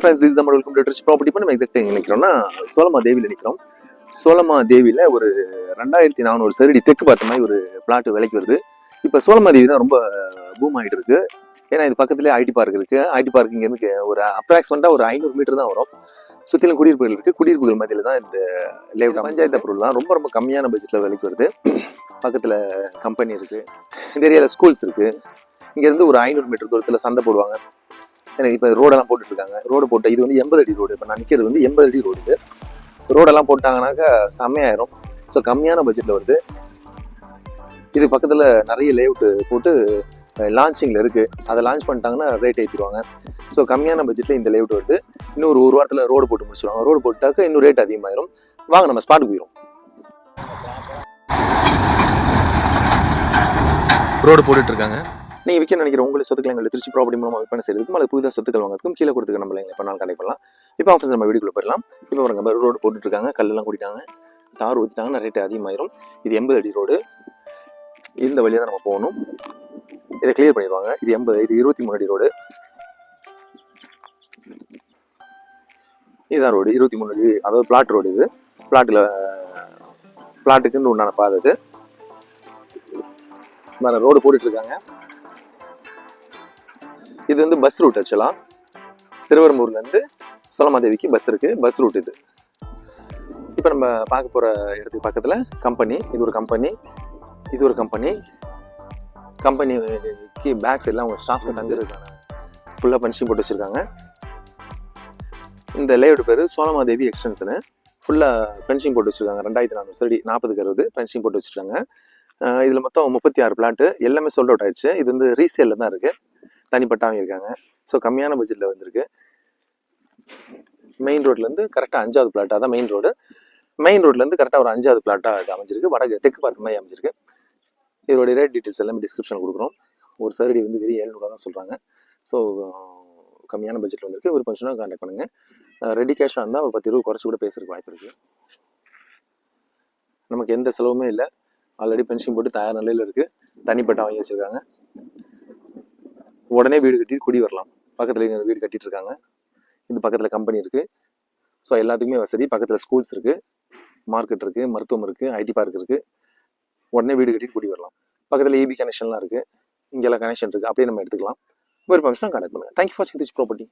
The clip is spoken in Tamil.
ஃப்ரெண்ட்ஸ் திஸ் நம்ம வெல்கம் டு ப்ராப்பர்ட்டி பண்ணி நம்ம எக்ஸாக்ட் எங்கே நிற்கிறோம்னா சோலமா தேவியில் நிற்கிறோம் சோலமா தேவியில் ஒரு ரெண்டாயிரத்தி நானூறு சதுரடி தெற்கு பார்த்த மாதிரி ஒரு பிளாட் விலைக்கு வருது. இப்போ சோலமா தேவி தான் ரொம்ப பூம் ஆகிட்டு இருக்கு. ஏன்னா இது பக்கத்துலேயே ஐடி பார்க் இருக்கு. ஐடி பார்க் இங்கேருந்து ஒரு அப்ராக்சிமேட்டாக ஒரு ஐநூறு மீட்டர் தான் வரும். சுற்றிலும் குடியிருப்புகள் இருக்கு. குடியிருப்புகள் மத்தியில் தான் இந்த லேவுட் பஞ்சாயத்து பொருள் தான் ரொம்ப ரொம்ப கம்மியான பட்ஜெட்டில் விலைக்கு வருது. பக்கத்தில் கம்பெனி இருக்கு. இந்த ஏரியாவில் ஸ்கூல்ஸ் இருக்கு. இங்கேருந்து ஒரு ஐநூறு மீட்டர் தூரத்தில் சந்தை போடுவாங்க. எனக்கு இப்போ ரோடெல்லாம் போட்டுட்டு இருக்காங்க ரோடு போட்டு இது வந்து எண்பது அடி ரோடு. இப்போ நான் நிற்கிறது வந்து எண்பது அடி ரோடு இது. ரோடெல்லாம் போட்டாங்கனாக்கா செம்மையாயிரும். ஸோ கம்மியான பட்ஜெட்டில் வருது. இது பக்கத்தில் நிறைய லேஅவுட்டு போட்டு லான்ச்சிங்கில் இருக்குது அதை லான்ச் பண்ணிட்டாங்கன்னா ரேட் ஏற்றிடுவாங்க ஸோ கம்மியான பட்ஜெட்டில் இந்த லேஅவுட் வருது. இன்னும் ஒரு ஒரு வாரத்தில் ரோடு போட்டு முடிச்சிடுவாங்க ரோடு போட்டாக்க இன்னும் ரேட் அதிகமாயிரும். வாங்க நம்ம ஸ்பாட்டுக்கு போயிடும் ரோடு போட்டுட்ருக்காங்க. நீங்கள் விற்க நினைக்கிற உங்களுக்கு சொத்துக்கள் எங்களை திருச்சி ப்ராப்பர்ட்டி மூலமாக விற்பனை செய்யறதுக்கும் அல்லது புதிதாக சொத்துக்கள் வாங்குறதுக்கும் கீழே கொடுத்துக்க நம்மளை எப்போ நாள் கனெக்ட் பண்ணலாம். இப்போ ஆஃபீஸ் நம்ம வீடுக்குள்ள போயிடலாம். இப்போ பாருங்க ரோடு போட்டுட்டு இருக்காங்க கல்லெல்லாம் கூட்டிட்டாங்க. தார் ஊற்றிட்டாங்கன்னா ரேட் அதிகமாயிரும். இது எண்பது அடி ரோடு இந்த வழியாக தான் நம்ம போகணும். இதை கிளியர் பண்ணிடுவாங்க. இது எண்பது இது இருபத்தி மூணு அடி ரோடு இதுதான் ரோடு இருபத்தி மூணு அடி அதாவது பிளாட் ரோடு இது. பிளாட்டில் பிளாட்டுக்குன்னு உண்டான பாதை இது. ரோடு போட்டுட்ருக்காங்க. இது வந்து பஸ் ரூட் ஆக்சுவலாக திருவரம்பூர்லேருந்து சோலமாதேவிக்கு பஸ் இருக்குது பஸ் ரூட் இது. இப்போ நம்ம பார்க்க போகிற இடத்துக்கு பக்கத்தில் கம்பெனி இது ஒரு கம்பெனி இது ஒரு கம்பெனி கம்பெனிக்கு பேக் சைடில் அவங்க ஸ்டாஃப் தங்குறதுக்கான ஃபுல்லாக பனிஷிங் போட்டு வச்சுருக்காங்க. இந்த லேஅவுட் பேர் சோலமாதேவி எக்ஸ்டென்ஷனு ஃபுல்லாக ஃபென்சிங் போட்டு வச்சுருக்காங்க. ரெண்டாயிரத்தி நானூறு சரி நாற்பதுக்கு அறுபது ஃபென்சிங் போட்டு வச்சுருக்காங்க. இதில் மொத்தம் முப்பத்தி ஆறு பிளாட்டு எல்லாமே சோல்ட் அவுட் ஆயிடுச்சு. இது வந்து ரீசேலில் தான் இருக்குது தனிப்பட்டாவும் இருக்காங்க ஸோ கம்மியான பட்ஜெட்டில் வந்திருக்கு. மெயின் ரோட்லேருந்து கரெக்டாக அஞ்சாவது பிளாட்டாக தான் மெயின் ரோடு மெயின் ரோட்லேருந்து கரெக்டாக ஒரு அஞ்சாவது பிளாட்டாக இது அமைஞ்சிருக்கு. வடக்கு தெற்கு பார்த்த மாதிரி அமைஞ்சிருக்கு. இதோடைய ரேட் டீட்டெயில்ஸ் எல்லாமே டிஸ்கிரிப்ஷன் கொடுக்குறோம். ஒரு சரடி வந்து வெறும் ஏழ்நூறுவா தான் சொல்கிறாங்க ஸோ கம்மியான பட்ஜெட்டில் வந்திருக்கு. ஒரு ஃபங்க்ஷனாக கான்டாக்ட் பண்ணுங்கள் ரெடி கேஷாக இருந்தால் ஒரு பத்து ரூபா குறைச்சி கூட பேசுறதுக்கு வாய்ப்பு இருக்குது நமக்கு எந்த செலவுமே இல்லை. ஆல்ரெடி பென்ஷன் போட்டு தயார் நிலையில் இருக்குது தனிப்பட்ட வாங்கி வச்சுருக்காங்க. உடனே வீடு கட்டி குடி வரலாம். பக்கத்தில் வீடு கட்டிட்டு இருக்காங்க. இது பக்கத்தில் கம்பெனி இருக்குது ஸோ எல்லாத்துக்குமே வசதி. பக்கத்தில் ஸ்கூல்ஸ் இருக்குது மார்க்கெட் இருக்குது மருத்துவம் இருக்குது ஐடி பார்க் இருக்குது உடனே வீடு கட்டிட்டு குடி வரலாம். பக்கத்தில் ஏபி கனெக்ஷன்லாம் இருக்குது இங்கெல்லாம் கனெக்ஷன் இருக்குது அப்படியே நம்ம எடுத்துக்கலாம். ஒரு ஃபங்க்ஷன் கான்டாக்ட் பண்ணுங்கள் தேங்க்யூ ஃபார் சிந்திச் ப்ராப்பர்ட்டி